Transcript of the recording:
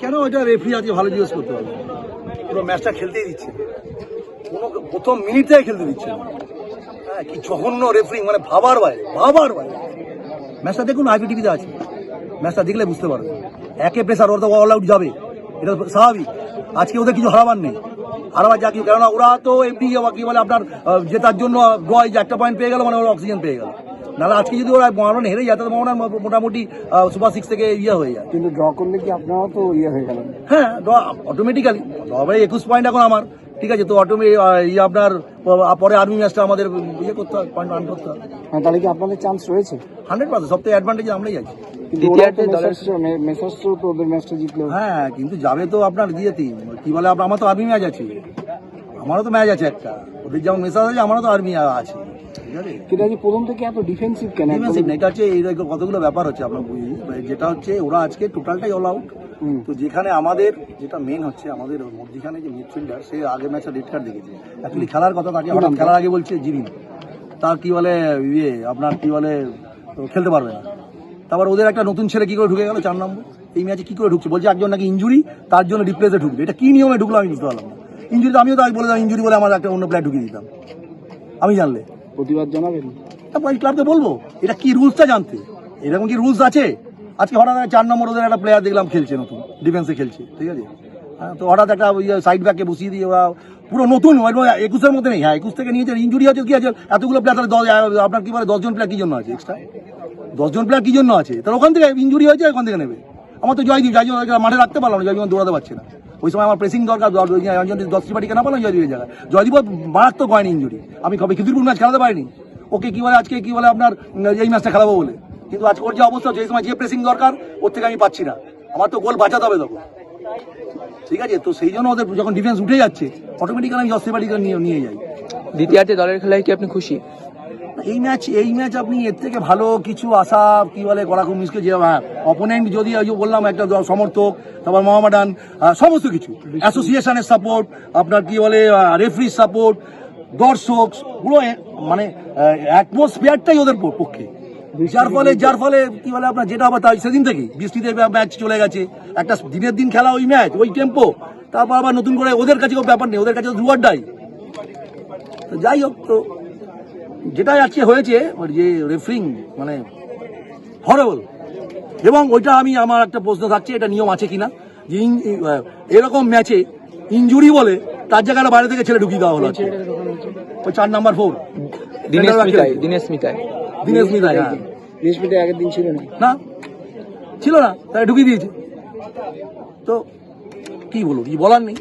কেন এটা রেফারি আজকে ভালো জিজ্ঞেস করতে হবে পুরো ম্যাচটা খেলতেই দিচ্ছে। কোনো প্রথম মিনিট থেকে খেলতে দিচ্ছে। হ্যাঁ কি জঘন্য রেফারিং মানে ভাবার বাইরে ভাবার বাইরে। ম্যাচটা দেখুন আইপি টিভিতে আছে। ম্যাচটা দেখলে বুঝতে পারবে। একে প্রেসার ওরা তো অল আউট যাবে। এটা স্বাভাবিক। আজকে ওদের কিছু হারাবার নেই। হারাবার যা কিছু, কেননা ওরা তো এমনি কি বলে আপনার জেতার জন্য ডয় যে একটা পয়েন্ট পেয়ে গেল মানে ওরা অক্সিজেন পেয়ে গেল। নাহলে আজকে যদি ওরা মহারণ হেরে যায় তাহলে মহারণ মোটামুটি সুপার সিক্স থেকে ইয়ে হয়ে যায়। কিন্তু ড্র করলে কি আপনারাও তো ইয়ে হয়ে গেলেন? হ্যাঁ ড্র অটোমেটিক্যালি তবে একুশ পয়েন্ট এখন আমার। ঠিক আছে তো অটোমে ইয়ে আপনার পরে আর্মি ম্যাচটা আমাদের ইয়ে করতে হবে পয়েন্ট রান করতে হবে। হ্যাঁ, তাহলে কি আপনাদের চান্স রয়েছে? হান্ড্রেড পার্সেন্ট সব থেকে অ্যাডভান্টেজ আমরাই আছি। হ্যাঁ কিন্তু যাবে তো আপনার দিয়ে তিন কি বলে আপনার আমার তো আর্মি ম্যাচ আছে। আমারও তো ম্যাচ আছে একটা। ওদের যেমন মেসাজ আছে আমারও তো আর্মি আছে। ঠিক আছে? কিন্তু আজকে প্রথম থেকে এত ডিফেন্সিভ কেন? ডিফেন্সিভ না এটা হচ্ছে এই কতগুলো ব্যাপার হচ্ছে আপনার বুঝি। যেটা হচ্ছে ওরা আজকে টোটালটাই অল আউট। তো যেখানে আমাদের যেটা মেন হচ্ছে আমাদের মধ্যখানে যে মিডফিল্ডার সে আগে ম্যাচে রেড কার্ড দেখেছে। অ্যাকচুয়ালি খেলার কথা তাকে হঠাৎ খেলার আগে বলছে জিরিন। তার কি বলে ইয়ে আপনার কি বলে খেলতে পারবে না। তারপর ওদের একটা নতুন ছেলে কি করে ঢুকে গেল? চার নম্বর। এই ম্যাচে কি করে ঢুকছে? বলছে একজন নাকি ইঞ্জুরি তার জন্য রিপ্লেসে ঢুকবে। এটা কি নিয়মে ঢুকলো আমি বুঝতে পারলাম না। ইঞ্জুরি তো আমিও তো বলে দিলাম ইঞ্জুরি বলে আমার একটা অন্য প্লেয়ার ঢুকিয়ে দিতাম। আমি জানলে। প্রতিবাদ জানাবেন তারপর ক্লাবকে বলব এটা কি রুলসটা জানতে? এরকম কি রুলস আছে? আজকে হঠাৎ চার নম্বর ওদের একটা প্লেয়ার দেখলাম খেলছে নতুন ডিফেন্সে খেলছে ঠিক আছে? হ্যাঁ, তো হঠাৎ একটা সাইড ব্যাককে বসিয়ে দিয়ে ওরা পুরো নতুন একুশের মধ্যে নেই। হ্যাঁ একুশ থেকে নিয়েছে ইঞ্জুরি আছে কি আছে? এতগুলো প্লেয়ার তাহলে দশ আপনার কি বলে দশজন প্লেয়ার কি জন্য আছে এক্সট্রা দশজন প্লেয়ার কি জন্য আছে? তাহলে ওখান থেকে ইঞ্জুরি হয়েছে ওখান থেকে নেবে। আমার তো জয়দীপ জয়দীপ মাঠে রাখতে পারলাম না জয়দীপ দৌড়াতে পারছে না। ওই সময় আমার প্রেসিং দরকার দশ পার্টি কেনা পারলাম জয়দীপের জায়গায়। জয়দীপ মারাত্মক হয়নি ইঞ্জুরি আমি কবে খিদিরপুর ম্যাচ খেলাতে পারিনি। ওকে কি বলে, আজকে কি বলে আপনার এই ম্যাচটা খেলাবো বলে। কিন্তু আজকে ওর যে অবস্থা, যে সময় যে প্রেসিং দরকার, ওর থেকে আমি পাচ্ছি না। আমার তো গোল বাঁচাতে হবে তখন। ঠিক আছে? তো সেই জন্য ওদের যখন ডিফেন্স উঠে যাচ্ছে অটোমেটিক্যালি আমি জস্তি পার্টিকে নিয়ে নিয়ে যাই। দ্বিতীয়ার্ধে দলের খেলায় কি আপনি খুশি? এই ম্যাচ এই ম্যাচ আপনি এর থেকে ভালো কিছু আশা, কি বলে খুব মুশকিল যে হ্যাঁ অপোনেন্ট যদি, ওই বললাম, একটা সমর্থক, তারপর মোহামেডান সমস্ত কিছু। অ্যাসোসিয়েশনের সাপোর্ট আপনার কি বলে রেফারি সাপোর্ট দর্শক, পুরো মানে অ্যাটমসফিয়ারটাই ওদের পক্ষে। যার ফলে যার ফলে, কি বলে, আপনার যেটা আবার তাই, সেদিন থেকেই। বৃষ্টিতে ম্যাচ চলে গেছে। একটা দিনের দিন খেলা, ওই ম্যাচ ওই টেম্পো তারপর আবার নতুন করে ওদের কাছে ব্যাপার নেই, ওদের কাছে দুয়ারটাই তো যাই হোক, তো যেটা আজকে হয়েছে যে রেফারিং মানে হরেবল এবং ওইটা আমি আমার একটা প্রশ্ন থাকছে এটা নিয়ম আছে কিনা? যে এরকম ম্যাচে ইঞ্জুরি বলে তার জায়গাটা বাইরে থেকে ছেলে ঢুকিয়ে দেওয়া হলো। ওই চার নাম্বার ফোর দিনেশ মিতাই দিনেশ মিতাই। দিনেশ মিতাই হ্যাঁ। বিশ আগের দিন ছিল না। না ছিল না তাই ঢুকিয়ে দিয়েছে। তো কি বলব কি বলার নেই।